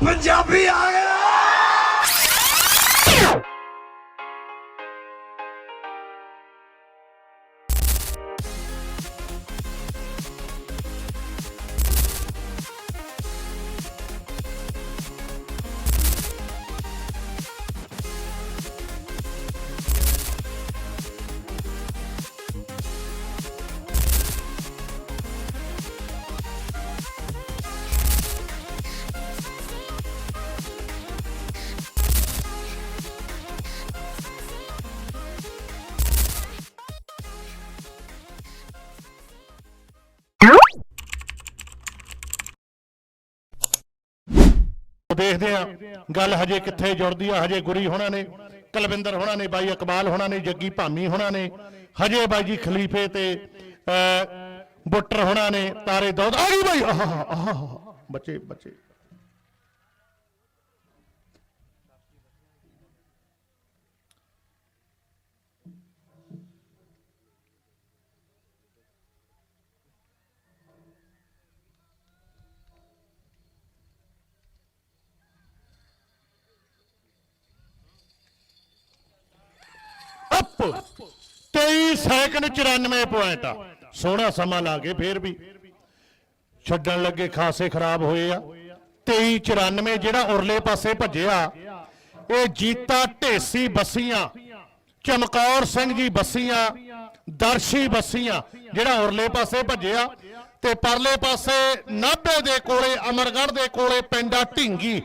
ਪੰਜਾਬੀ ਆ ਗਿਆ ਦੇਖਦੇ ਆ ਗੱਲ ਹਜੇ ਕਿੱਥੇ ਜੁੜਦੀ ਆ? ਹਜੇ ਗੁਰੀ ਹੋਣਾ ਨੇ ਕੁਲਵਿੰਦਰ ਹੋਣਾ ਨੇ ਬਾਈ ਇਕਬਾਲ ਹੋਣਾ ਨੇ ਜੱਗੀ ਭਾਮੀ ਹੋਣਾ ਨੇ ਹਜੇ ਬਾਈ ਜੀ ਖਲੀਫੇ ਤੇ ਅਹ, ਬੁੱਟਰ ਹੋਣਾ ਨੇ ਤਾਰੇ ਦੌਦ ਆ ਗਈ ਬਾਈ। ਆਹ, ਬੱਚੇ ਬੱਚੇ ਅਪ 23 ਸੈਕਿੰਡ 94 ਪੁਆਇੰਟ ਆ। ਸੋਹਣਾ ਸਮਾਂ ਲਾ ਕੇ ਫੇਰ ਵੀ। ਛੱਡਣ ਲੱਗੇ ਖਾਸੇ ਖਰਾਬ ਹੋਏ ਆ। 23 94 ਜਿਹੜਾ ਉਰਲੇ ਪਾਸੇ ਭੱਜਿਆ, ਇਹ ਜੀਤਾ ਢੇਸੀ ਬੱਸੀਆਂ, ਚਮਕੌਰ ਸਿੰਘ ਜੀ ਬੱਸੀਆਂ, ਦਰਸ਼ੀ ਬੱਸੀਆਂ, ਜਿਹੜਾ ਉਰਲੇ ਪਾਸੇ ਭੱਜਿਆ ਤੇ ਪਰਲੇ ਪਾਸੇ ਨਾਭੇ ਦੇ ਕੋਲੇ, ਅਮਰਗੜ੍ਹ ਦੇ ਕੋਲੇ ਪਿੰਡਾ ਢਿੰਗੀ।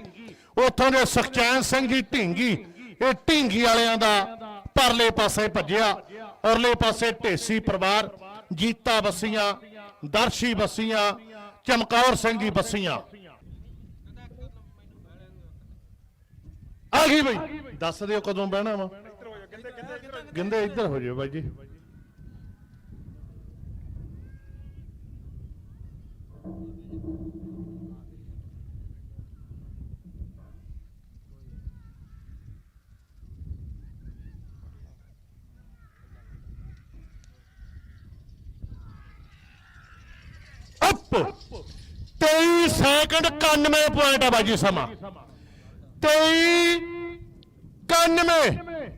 ਉੱਥੋਂ ਦੇ ਸੁਖਚੈਨ ਸਿੰਘ ਜੀ ਢਿੰਗੀ। ਇਹ ਢਿੰਗੀ ਵਾਲਿਆਂ ਦਾ ਪਰਲੇ ਪਾਸੇ ਭੱਜਿਆ, ਉਰਲੇ ਪਾਸੇ ਢੇਸੀ ਪਰਿਵਾਰ, ਜੀਤਾ ਬੱਸੀਆਂ, ਦਰਸ਼ੀ ਬੱਸੀਆਂ, ਚਮਕੌਰ ਸਿੰਘ ਜੀ ਬੱਸੀਆਂ। ਆ ਗਈ ਬਈ। ਦੱਸ ਦਿਓ ਕਦੋਂ ਬਹਿਣਾ ਵਾ। ਗਿੰਦੇ ਇੱਧਰ ਹੋ ਜਾਓ ਬਾਈ ਜੀ। ਅਪ 23 ਸੈਕਿੰਡ 91 ਪੁਆਇੰਟ ਆ ਬਾਜੀ ਸਮਾਂ। 23 91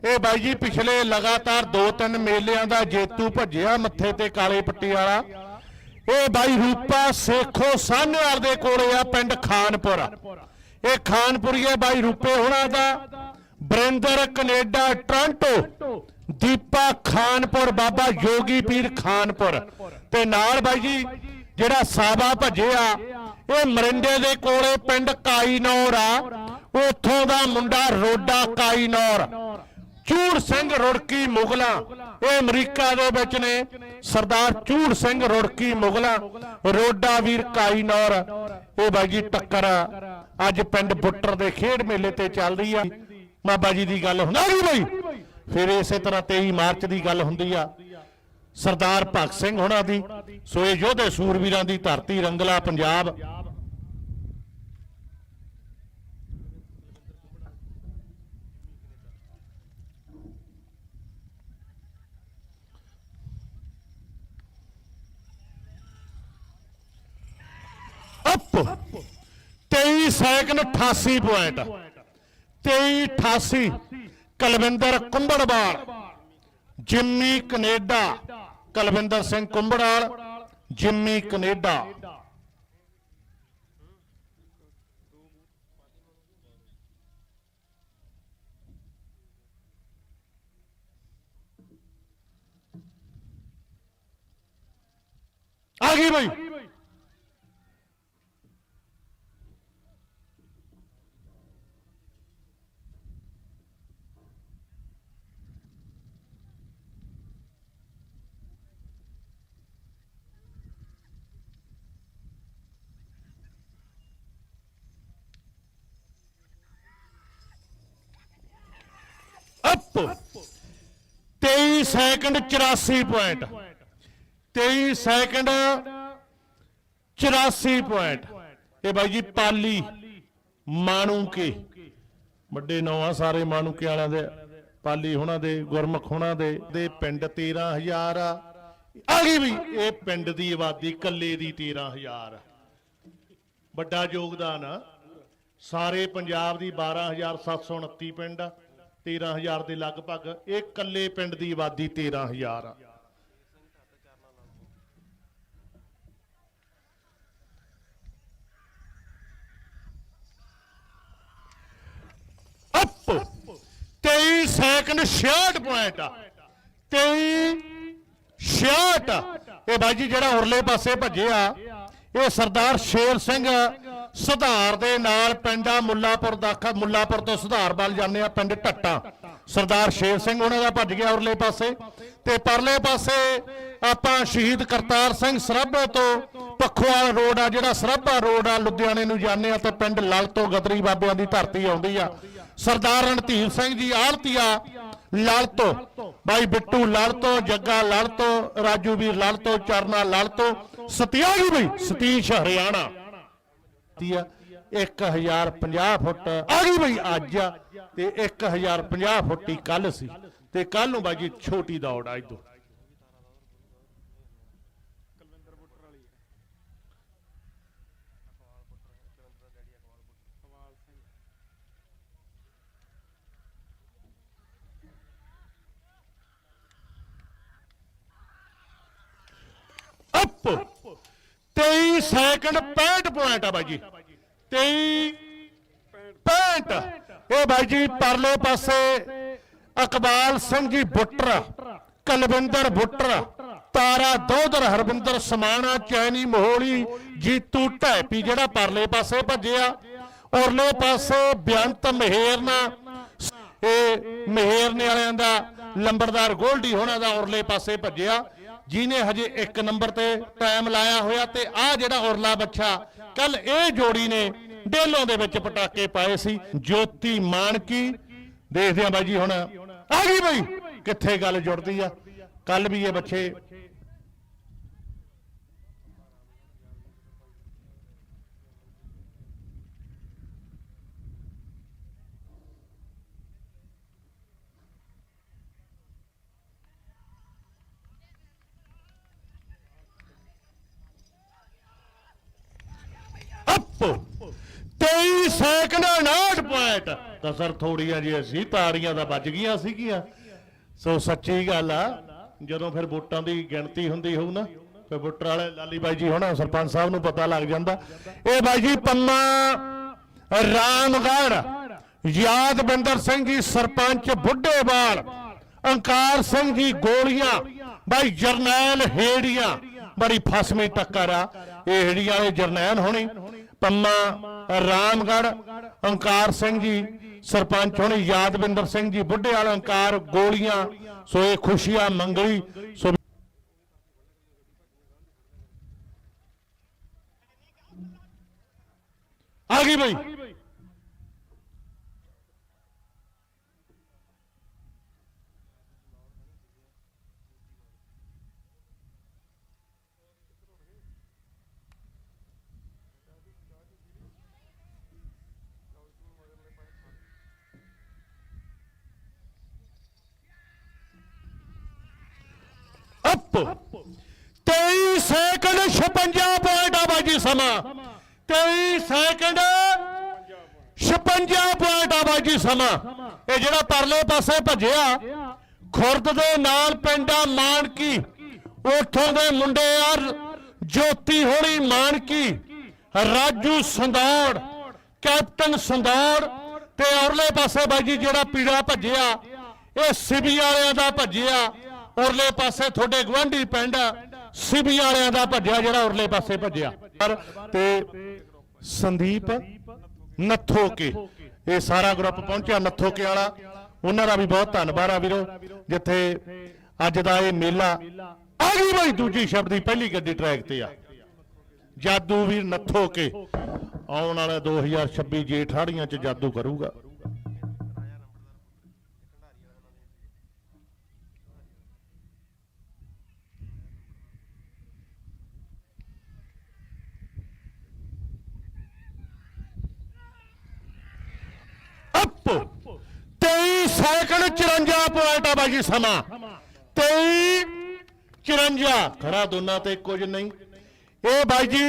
ਇਹ ਬਾਈ ਜੀ ਪਿਛਲੇ ਲਗਾਤਾਰ 2-3 ਮੇਲਿਆਂ ਦਾ ਜੇਤੂ ਭੱਜਿਆ ਮੱਥੇ ਤੇ ਕਾਲੇ ਪੱਟੀ ਵਾਲਾ। ਇਹ ਬਾਈ ਰੂਪਾ ਸੇਖੋ ਸਾਹਨੇਵਾਲ ਦੇ ਕੋਲੇ ਆ ਪਿੰਡ ਖਾਨਪੁਰ। ਇਹ ਖਾਨਪੁਰੀਏ ਬਾਈ ਰੂਪੇ ਹੋਣਾ ਦਾ। Barinder Canada, Toronto. Deepa Khanpur, Baba Yogi ਪੀਰ ਖਾਨਪੁਰ। ਤੇ ਨਾਲ ਬਾਈ ਜੀ ਜਿਹੜਾ ਸਾਬਾ ਭੱਜਿਆ ਇਹ ਮਰਿੰਡੇ ਦੇ ਕੋਲੇ ਪਿੰਡ ਕਾਈਨੌਰ ਆ। ਉੱਥੋਂ ਦਾ ਮੁੰਡਾ ਰੋਡਾ ਕਾਈਨੌਰ। ਚੂੜ ਸਿੰਘ ਰੁੜਕੀ ਮੁਗਲਾ, ਇਹ ਅਮਰੀਕਾ ਦੇ ਵਿੱਚ ਨੇ। ਸਰਦਾਰ ਚੂੜ ਸਿੰਘ ਰੁੜਕੀ ਮੁਗਲਾ, ਰੋਡਾ ਵੀਰ ਕਾਈਨੌਰ। ਇਹ ਬਾਈ ਜੀ ਟੱਕਰ ਅੱਜ ਪਿੰਡ ਬੁੱਟਰ ਦੇ ਖੇਡ ਮੇਲੇ ਤੇ ਚੱਲ ਰਹੀ ਆ। ਬਾਬਾ ਜੀ ਦੀ ਗੱਲ ਹੁੰਦਾ ਨਹੀਂ ਬਈ? ਫਿਰ ਇਸੇ ਤਰ੍ਹਾਂ 23 ਮਾਰਚ ਦੀ ਗੱਲ ਹੁੰਦੀ ਆ। ਸਰਦਾਰ ਭਗਤ ਸਿੰਘ ਹੋਣਾ ਦੀ, ਸੋ ਇਹ ਯੋਧੇ ਸੂਰਵੀਰਾਂ ਦੀ ਧਰਤੀ, ਰੰਗਲਾ Punjab. Up! 23 second 88 point. 23 88 Kalwinder Kumbarwal Jimmy Canada Kalwinder Singh Kumbaral Jimmy Canada. ਆ ਗਈ ਬਈ। Up 23 second 84 point 23 second 84 point ਇਹ ਬਾਈ ਜੀ ਪਾਲੀ ਮਾਣੂ ਕੇ ਵੱਡੇ ਨਾਂ ਆ ਸਾਰੇ ਮਾਣੂਕੇ ਵਾਲਿਆਂ ਦੇ। ਪਾਲੀ ਹੋਣਾ ਦੇ, ਗੁਰਮੁਖ ਹੋਣਾ ਦੇ ਦੇ ਪਿੰਡ 13000 ਆ। ਆ ਗਈ ਵੀ, ਇਹ ਪਿੰਡ ਦੀ ਆਬਾਦੀ ਕੱਲੇ ਦੀ 13000 ਆ। ਵੱਡਾ ਯੋਗਦਾਨ ਆ। ਸਾਰੇ ਪੰਜਾਬ ਦੀ 12729 ਪਿੰਡ ਆ। 13000 ਦੇ ਲਗਭਗ, ਇਹ ਇਕੱਲੇ ਪਿੰਡ ਦੀ ਆਬਾਦੀ 13000 ਆ। ਅਪ! 23 ਸੈਕਿੰਡ 66 ਪੁਆਇੰਟ ਆ। 23 66 ਇਹ ਬਾਈ ਜੀ ਜਿਹੜਾ ਉਰਲੇ ਪਾਸੇ ਭੱਜਿਆ ਇਹ ਸਰਦਾਰ ਸ਼ੇਰ ਸਿੰਘ ਸੁਧਾਰ ਦੇ ਨਾਲ ਪਿੰਡਾ ਮੁੱਲਾਪੁਰ ਦਾਖਾ ਮੁੱਲਾਪੁਰ ਤੋਂ ਸੁਧਾਰ ਵੱਲ ਜਾਂਦੇ ਆ, ਪਿੰਡ ਟੱਟਾ। ਸਰਦਾਰ ਸ਼ੇਰ ਸਿੰਘ ਉਹਨਾਂ ਦਾ ਭੱਜ ਗਿਆ ਉਰਲੇ ਪਾਸੇ। ਤੇ ਪਰਲੇ ਪਾਸੇ ਆਪਾਂ ਸ਼ਹੀਦ ਕਰਤਾਰ ਸਿੰਘ ਸਰਾਭਾ ਤੋਂ ਪਖਵਾਲ ਰੋਡ ਆ, ਜਿਹੜਾ ਸਰਾਭਾ ਰੋਡ ਆ, ਲੁਧਿਆਣੇ ਨੂੰ ਜਾਂਦੇ ਆ ਤੇ ਪਿੰਡ ਲਲ ਤੋਂ ਗਦਰੀ ਬਾਬਿਆਂ ਦੀ ਧਰਤੀ ਆਉਂਦੀ ਆ। ਸਰਦਾਰ ਰਣਧੀਰ ਸਿੰਘ ਜੀ, ਆਲਤੀਆ ਲਲ ਤੋਂ ਬਾਈ ਬਿੱਟੂ ਲਲ ਤੋਂ ਜੱਗਾ ਲਲ ਤੋਂ ਰਾਜੂ ਵੀਰ ਲਲ ਤੋਂ ਚਰਨਾ ਲਲ ਤੋਂ ਸਤਿਆਗੀ ਬਈ, ਸਤੀਸ਼ ਹਰਿਆਣਾ। ਤੀਆ 1050 ਫੁੱਟ ਆ ਗਈ ਬਈ ਅੱਜ ਆ ਤੇ 1050 ਫੁੱਟ ਹੀ ਕੱਲ ਸੀ। ਤੇ ਕੱਲ ਨੂੰ ਬਾਈ ਛੋਟੀ ਦੌੜ ਆ ਇਦੋਂ ਅਪ 23 ਸੈਕਿੰਡ 65 ਪੁਆਇੰਟ ਆ ਬਾਈ ਜੀ। 23 65 ਇਹ ਬਾਈ ਜੀ, ਪਰਲੇ ਪਾਸੇ ਅਕਬਾਲ ਸਿੰਘ ਜੀ ਬੁੱਟਰ, ਕਲਵਿੰਦਰ ਬੁੱਟਰ, ਤਾਰਾ ਦੋਦਰ ਹਰਵਿੰਦਰ ਸਮਾਣਾ, ਚੈਨੀ ਮੋਹਲੀ, ਜੀਤੂ ਢੈਪੀ, ਜਿਹੜਾ ਪਰਲੇ ਪਾਸੇ ਭੱਜਿਆ। ਔਰਲੇ ਪਾਸੇ ਬੇਅੰਤ ਮਹੇਰਨਾ। ਇਹ ਮਹਿਰਨੇ ਵਾਲਿਆਂ ਦਾ, ਲੰਬੜਦਾਰ ਗੋਲਡੀ ਹੋਣਾ ਦਾ ਔਰਲੇ ਪਾਸੇ ਭੱਜਿਆ। ਜਿਹਨੇ ਹਜੇ 1 ਨੰਬਰ ਤੇ ਟਾਈਮ ਲਾਇਆ ਹੋਇਆ ਤੇ ਆ ਜਿਹੜਾ ਔਰਲਾ ਬੱਚਾ ਕੱਲ ਇਹ ਜੋੜੀ ਨੇ ਡੇਲੋਂ ਦੇ ਵਿੱਚ ਪਟਾਕੇ ਪਾਏ ਸੀ। ਜੋਤੀ ਮਾਨਕੀ, ਦੇਖਦੇ ਆ ਬਾਈ ਜੀ ਹੁਣ ਆ ਗਈ ਬਈ, ਕਿੱਥੇ ਗੱਲ ਜੁੜਦੀ ਆ? ਕੱਲ ਵੀ ਇਹ ਬੱਚੇ ਅਪ 23 ਸੈਕਿੰਡ 59 ਪੁਆਇੰਟ। ਤਾਂ ਸਰ ਥੋੜੀਆਂ ਜੀ ਅਸੀਂ, ਤਾੜੀਆਂ ਦਾ ਵੱਜ ਗਈਆਂ ਸੀਗੀਆਂ। ਸੋ ਸੱਚੀ ਗੱਲ ਆ, ਜਦੋਂ ਫਿਰ ਵੋਟਾਂ ਦੀ ਗਿਣਤੀ ਹੁੰਦੀ ਹੋਊ ਨਾ, ਫਿਰ ਵੋਟਰ ਵਾਲੇ ਲਾਲੀ ਬਾਈ ਜੀ ਹੋਣਾ, ਸਰਪੰਚ ਸਾਹਿਬ ਨੂੰ ਪਤਾ ਲੱਗ ਜਾਂਦਾ। ਇਹ ਬਾਈ ਜੀ ਪੰਮਾ ਰਾਮਗੜ ਯਾਦਵਿੰਦਰ ਸਿੰਘ ਜੀ ਸਰਪੰਚ ਬੁੱਢੇਵਾਲ ਅੰਕਾਰ ਸਿੰਘ ਜੀ ਗੋਲੀਆਂ, ਬਾਈ ਜਰਨੈਲ ਹੇੜੀਆਂ, ਬੜੀ ਫਸਮੀ ਟੱਕਰ ਆ। ਇਹ ਹੇੜੀਆਂ ਵਾਲੇ ਜਰਨੈਲ ਹੋਣੀ। ਪੰਮਾ ਰਾਮਗੜ ਅੰਕਾਰ ਸਿੰਘ ਜੀ, ਸਰਪੰਚ ਹੁਣ ਯਾਦਵਿੰਦਰ ਸਿੰਘ ਜੀ, ਬੁੱਢੇ ਵਾਲਾ ਅੰਕਾਰ ਗੋਲੀਆਂ, ਸੋ ਇਹ ਖੁਸ਼ੀਆਂ ਮੰਗਲੀ, ਸੋ ਆ ਗਈ ਬਈ ਅਪ 23 ਸੈਕਿੰਡ 56 ਪੁਆਇੰਟ ਆ ਬਾਜੀ ਸਮਾਂ। 23 ਸੈਕਿੰਡ 56 ਪੁਆਇੰਟ ਆ ਬਾਜੀ ਸਮਾਂ। ਇਹ ਜਿਹੜਾ ਪਰਲੇ ਪਾਸੇ ਭੱਜਿਆ, ਖੁਰਦ ਦੇ ਨਾਲ ਪਿੰਡਾ ਮਾਨਕੀ। ਉੱਥੋਂ ਦੇ ਮੁੰਡੇ ਆ ਜੋਤੀ ਹੋਣੀ ਮਾਨਕੀ। ਰਾਜੂ ਸੰਦੌੜ, ਕੈਪਟਨ ਸੰਦੌੜ ਤੇ ਔਰਲੇ ਪਾਸੇ ਬਾਈ ਜੀ ਜਿਹੜਾ ਪੀੜਾ ਭੱਜਿਆ, ਇਹ ਸਿਬੀ ਵਾਲਿਆਂ ਦਾ ਭੱਜਿਆ। ਔਰਲੇ ਪਾਸੇ ਤੁਹਾਡੇ ਗਵਾਂਢੀ ਪਿੰਡ ਸਿਬੀ ਵਾਲਿਆਂ ਦਾ ਭੱਜਿਆ ਜਿਹੜਾ ਉਰਲੇ ਪਾਸੇ ਭੱਜਿਆ। ਤੇ ਸੰਦੀਪ ਨੱਥੋ ਕੇ ਇਹ ਸਾਰਾ ਗਰੁੱਪ ਪਹੁੰਚਿਆ ਨੱਥੋ ਕੇ ਵਾਲਾ। ਉਹਨਾਂ ਦਾ ਵੀ ਬਹੁਤ ਧੰਨਵਾਦ ਆ ਵੀਰੋ, ਜਿੱਥੇ ਅੱਜ ਦਾ ਇਹ ਮੇਲਾ ਆ ਗਈ ਬਈ ਦੂਜੀ ਸ਼ਬਦ ਦੀ ਪਹਿਲੀ ਗੱਡੀ ਟਰੈਕ ਤੇ ਆ। ਜਾਦੂ ਵੀਰ ਨੱਥੋ ਕੇ ਆਉਣ ਵਾਲਾ 2026 ਜੇਠਾੜੀਆਂ ਚ ਜਾਦੂ ਕਰੂਗਾ ਅਪ 23 ਸੈਕਿੰਡ 54 ਪੁਆਇੰਟ ਆ ਬਾਜੀ ਸਮਾਂ। 23 54 ਖੜਾ ਦੋਨਾਂ ਤੇ ਕੁਝ ਨਹੀਂ। ਇਹ ਬਾਈ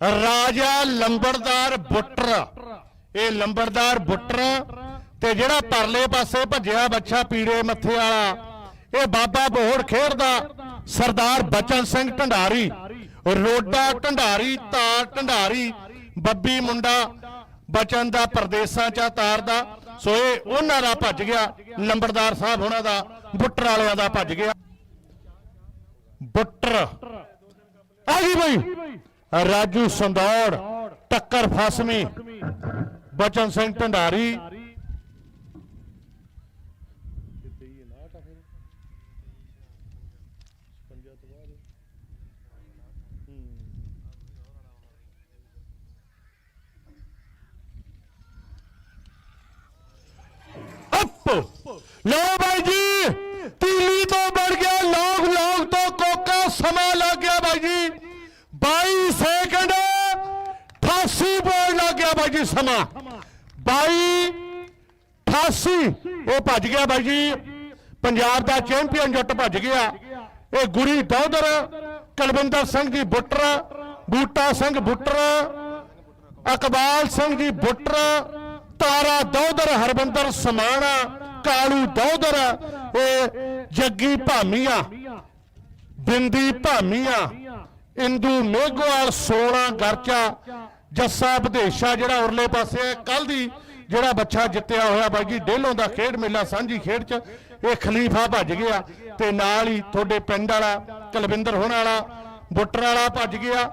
ਰਾਜਾ ਲੰਬੜਦਾਰ ਬੁੱਟਰ। ਇਹ ਲੰਬੜਦਾਰ ਬੁੱਟਰ ਤੇ ਜਿਹੜਾ ਪਰਲੇ ਪਾਸੇ ਭੱਜਿਆ ਬੱਚਾ ਪੀੜੇ ਮੱਥੇ ਵਾਲਾ, ਇਹ ਬਾਬਾ ਬੋਹੜ ਖੇਡਦਾ, ਸਰਦਾਰ ਬਚਨ ਸਿੰਘ ਢੰਡਾਰੀ। ਰੋਡਾ ਢੰਡਾਰੀ, ਤਾਰ ਢੰਡਾਰੀ, ਬੱਬੀ ਮੁੰਡਾ, ਬਚਨ ਦਾ ਪਰਦੇਸਾਂ ਚ ਤਾਰਦਾ ਸੋ ਇਹ ਉਹਨਾਂ ਦਾ ਭੱਜ ਗਿਆ ਲੰਬੜਦਾਰ ਸਾਹਿਬ ਉਹਨਾਂ ਦਾ ਬੁੱਟਰ ਵਾਲਿਆਂ ਦਾ ਭੱਜ ਗਿਆ। ਬੁੱਟਰ ਆ ਗਈ ਬਈ। ਰਾਜੂ ਸੰਦੌੜ, ਟੱਕਰ ਫਸਵੀਂ ਬਚਨ ਸਿੰਘ ਢੰਡਾਰੀ ਅੱਪ ਲਓ ਬਾਈ ਜੀ, ਤੀਲੀ ਤੋਂ ਬਣ ਗਿਆ ਲੋਕ ਲੋਕ ਤੋਂ ਕੋਕਾ, ਸਮਾਂ ਲੱਗ ਗਿਆ ਬਾਈ ਜੀ। 22 ਸੈਕਿੰਡ 88 ਬੋਲ ਲੱਗ ਗਿਆ ਬਾਈ ਜੀ ਸਮਾਂ। 22 88 ਇਹ ਭੱਜ ਗਿਆ ਬਾਈ ਜੀ। ਪੰਜਾਬ ਦਾ ਚੈਂਪੀਅਨ ਜੱਟ ਭੱਜ ਗਿਆ। ਇਹ ਗੁਰੀ ਦੌਦਰ, ਕਲਵਿੰਦਰ ਸਿੰਘ ਜੀ ਬੁੱਟਰ, ਬੂਟਾ ਸਿੰਘ ਬੁੱਟਰ, ਅਕਬਾਲ ਸਿੰਘ ਜੀ ਬੁੱਟਰ ਤਾਰਾ ਦੌਦਰ ਹਰਬੰਦਰ ਸਮਾਣਾ ਕਾਲੂ ਦੌਦਰ ਇਹ ਜੱਗੀ ਭਾਮੀਆਂ ਬਿੰਦੀ ਭਾਮੀਆਂ ਇੰਦੂ ਮੇਘਵਾਲ 16 ਗਰਚਾ, ਜੱਸਾ ਵਿਦੇਸ਼ਾ ਜਿਹੜਾ ਉਰਲੇ ਪਾਸੇ ਕੱਲ ਦੀ ਜਿਹੜਾ ਬੱਚਾ ਜਿੱਤਿਆ ਹੋਇਆ ਬਾਈ ਜੀ, ਡੇਲੋਂ ਦਾ ਖੇਡ ਮੇਲਾ ਸਾਂਝੀ ਖੇਡ ਚ, ਇਹ ਖਲੀਫਾ ਭੱਜ ਗਿਆ ਤੇ ਨਾਲ ਹੀ ਤੁਹਾਡੇ ਪਿੰਡ ਵਾਲਾ, ਕਲਵਿੰਦਰ ਹੋਣ ਵਾਲਾ, ਬੁੱਟਰ ਵਾਲਾ ਭੱਜ ਗਿਆ।